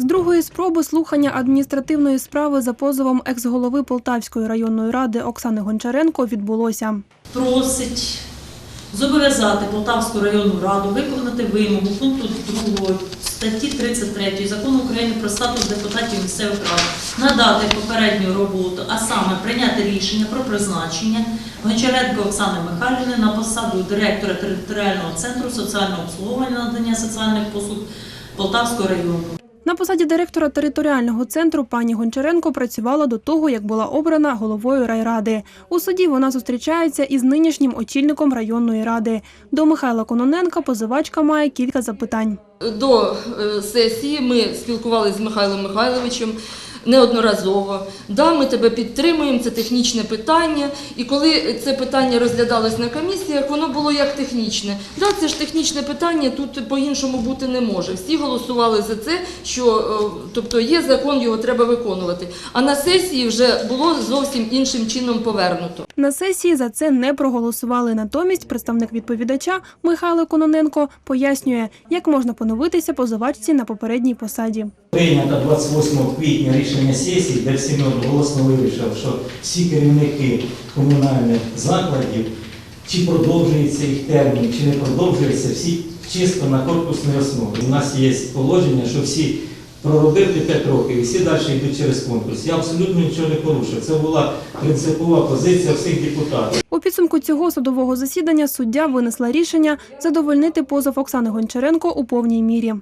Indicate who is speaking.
Speaker 1: З другої спроби слухання адміністративної справи за позовом екс-голови Полтавської районної ради Оксани Гончаренко відбулося.
Speaker 2: просить зобов'язати Полтавську районну раду виконати вимогу пункту 2 статті 33 Закону України про статус депутатів місцевих рад, надати попередню роботу, а саме прийняти рішення про призначення Гончаренко Оксани Михайлівни на посаду директора територіального центру соціального обслуговування надання соціальних послуг Полтавського району.
Speaker 1: На посаді директора територіального центру пані Гончаренко працювала до того, як була обрана головою райради. У суді вона зустрічається із нинішнім очільником районної ради. До Михайла Кононенка позивачка має кілька запитань.
Speaker 3: До е, сесії ми спілкувалися з Михайлом Михайловичем неодноразово. Да, ми тебе підтримуємо, це технічне питання. І коли це питання розглядалось на комісіях, воно було як технічне. Да, це ж технічне питання, тут по-іншому бути не може. Всі голосували за це, що е, тобто є закон, його треба виконувати. А на сесії вже було зовсім іншим чином повернуто.
Speaker 1: На сесії за це не проголосували. Натомість представник відповідача Михайло Кононенко пояснює, як можна поновитися позивачці на попередній посаді.
Speaker 4: Прийнято 28 квітня рішення сесії, де всіми одноголосно вирішив, що всі керівники комунальних закладів, чи продовжується їх термін, чи не продовжується, всі чисто на корпусній основі. У нас є положення, що всі проробив ти 5 років і всі далі йдуть через конкурс. Я абсолютно нічого не порушив. Це була принципова позиція всіх депутатів.
Speaker 1: У підсумку цього судового засідання суддя винесла рішення задовольнити позов Оксани Гончаренко у повній мірі.